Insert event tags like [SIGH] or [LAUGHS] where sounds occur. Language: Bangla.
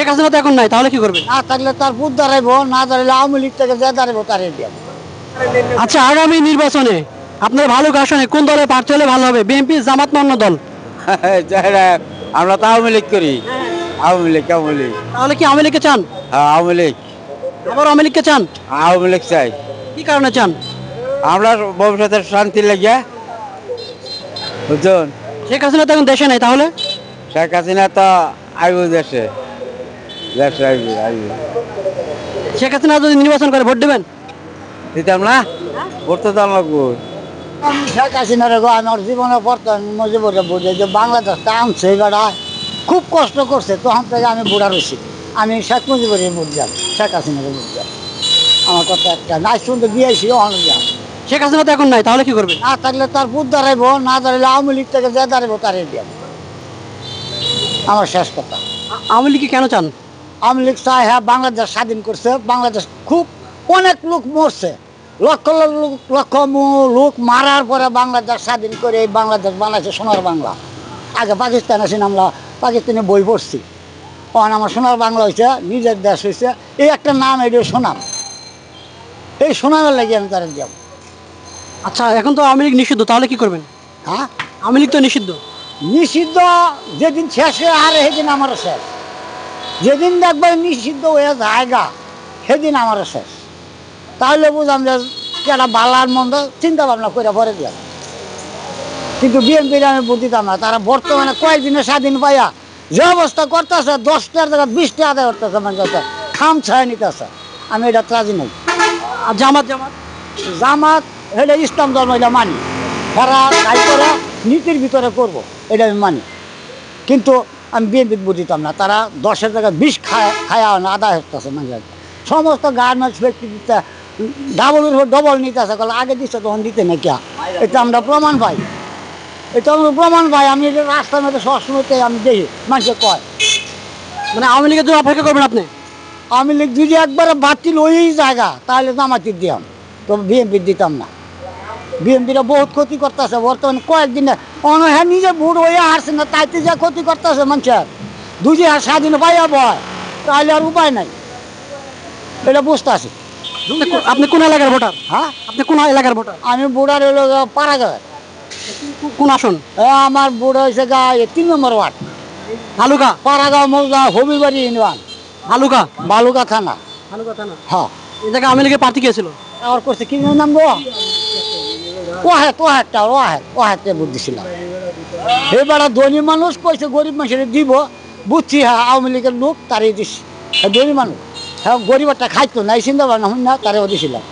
শেখ হাসিনা তো এখন নাই তাহলে কি করবে? না থাকলে তার বুধ দাঁড়াইব না দাঁড়াইলে আওয়ামী লীগ থেকে যে দাঁড়াইব তারে দিয়ে আচ্ছা আগামী নির্বাচনে আপনার ভালো আসনে কোন দলে প্রার্থী হলে ভালো হবে বিএনপি জামাত অন্য দল? [LAUGHS] আমরা তো আওয়ামী লীগ করি। আওয়ামী লীগ আওয়ামী লীগ। তাহলে কি আওয়ামী লীগকে চান? হ্যাঁ আওয়ামী লীগ। আবার আওয়ামী লীগকে চান? আওয়ামী লীগ চাই। কি কারণে চান? আমরা ভবিষ্যতের শান্তি লেগে বুঝছেন? শেখ হাসিনা তো এখন দেশে নাই তাহলে? শেখ হাসিনা তো আইব দেশে। আইব শেখ হাসিনা যদি নির্বাচন করে ভোট দেবেন? দিতাম না? করতে তো লাগবো। আমি শেখ হাসিনার গো আমার জীবনে বর্তমান মজিবরে বুঝে যে বাংলাদেশটা আনছে বেড়া খুব কষ্ট করছে তখন থেকে আমি বুড়া রয়েছি। আমি শেখ মুজিবরে বুঝলাম শেখ হাসিনারে বুঝলাম আমার কথা একটা নাই শুনতে দিয়েছি অনেক শেখ হাসিনা তো এখন নাই তাহলে কি করবে? না থাকলে তার বুধ দাঁড়াইব না দাঁড়াইলে আওয়ামী লীগ থেকে যে দাঁড়াইব তারে দিয়ে। আমার শেষ কথা। আওয়ামী লীগকে কেন চান? আওয়ামী লীগ চায় হ্যাঁ বাংলাদেশ স্বাধীন করছে বাংলাদেশ খুব অনেক লোক মরছে। লক্ষ লক্ষ লোক- লক্ষ লোক মারার পরে বাংলাদেশ স্বাধীন করে এই বাংলাদেশ বানাইছে সোনার বাংলা। আগে পাকিস্তান আছি আমরা পাকিস্তানে বই পড়ছি। তখন আমার সোনার বাংলা হয়েছে নিজের দেশ হয়েছে এই একটা নাম এটা সোনাম এই সোনামের লাগে আমি তারা যাব আচ্ছা এখন তো আওয়ামী লীগ নিষিদ্ধ তাহলে কি করবেন? হ্যাঁ? আওয়ামী লীগ তো নিষিদ্ধ। নিষিদ্ধ যেদিন শেষ হয়ে হারে সেদিন আমারও শেষ। যেদিন দেখবে নিষিদ্ধ হয়ে জায়গা সেদিন আমার শেষ। তাহলে বুঝলাম যে একটা বালার মন্দ চিন্তা ভাবনা করে পরে দিয়া কিন্তু বিএনপির আমি বুঝিতাম না, তারা বর্তমানে কয়েকদিনে স্বাধীন পাইয়া যে অবস্থা করতেছে, দশটার জায়গা বিশটা আদায় করতেছে মানে খাম ছায় নিতেছে। আমি এটা রাজি নই। আর জামাত জামাত? জামাত, এটা ইসলাম ধর্ম, এটা মানি। তারা নীতির ভিতরে করব, এটা আমি মানি। কিন্তু আমি বিএনপি বুঝিতাম না। তারা দশের জায়গায় বিষ খায় খায়া না আদায় হতেছে মানে সমস্ত গার্মেন্টস ফ্যাক্টরিতে ডাবলের উপর ডবল নিতেছে। কলে আগে দিচ্ছে তখন দিতে না কিয়া এটা আমরা প্রমাণ পাই। এটা আমরা প্রমাণ পাই। আমি এটা রাস্তার মধ্যে সবসময়তে আমি দেখি মানুষে কয়। মানে আওয়ামী লীগের জন্য অপেক্ষা করবেন আপনি? আমি লিখ যদি একবারে বাতিল ওই জায়গা তাহলে জামাতির দিয়াম। তো বিএনপি দিতাম না। বিএনপিরা বহুত ক্ষতি করতেছে বর্তমানে কয়েকদিনে অন হ্যাঁ নিজে ভোট হয়ে হারছে না তাইতে যা ক্ষতি করতেছে মানুষের। দুজি হার স্বাধীন পাইয়া ভয় তাহলে আর উপায় নাই। এটা বুঝতে আছি। আপনি কোন এলাকার ভোটার? হ্যাঁ? আপনি কোন এলাকার ভোটার? আমি বুড়ার হলো পাড়া গায়ে কোন আসন? আমার বুড়া হয়েছে গা তিন নম্বর ওয়ার্ড। ভালুকা? পাড়াগাঁও মৌজা হবিবাড়ি ইউনিয়ন। ভালুকা? বালুকা থানা। ভালুকা থানা? হ্যাঁ। এই জায়গায় আওয়ামী লীগের প্রার্থী কে ছিল? আর করছে কি নাম গো ওহাত ওহাতটা ওহাত ওহাতে বুদ্ধি দিছিলাম এবার ধনী মানুষ কইছে, গরিব মানুষের দিব, বুঝছি হ্যাঁ আওয়ামী লীগের লোক, তারই দিছি হ্যাঁ ধনী মানুষ। হ্যাঁ গরিব একটা খাইতো, নাই, চিন্তা ভাবনা হই না তারে দিছিলাম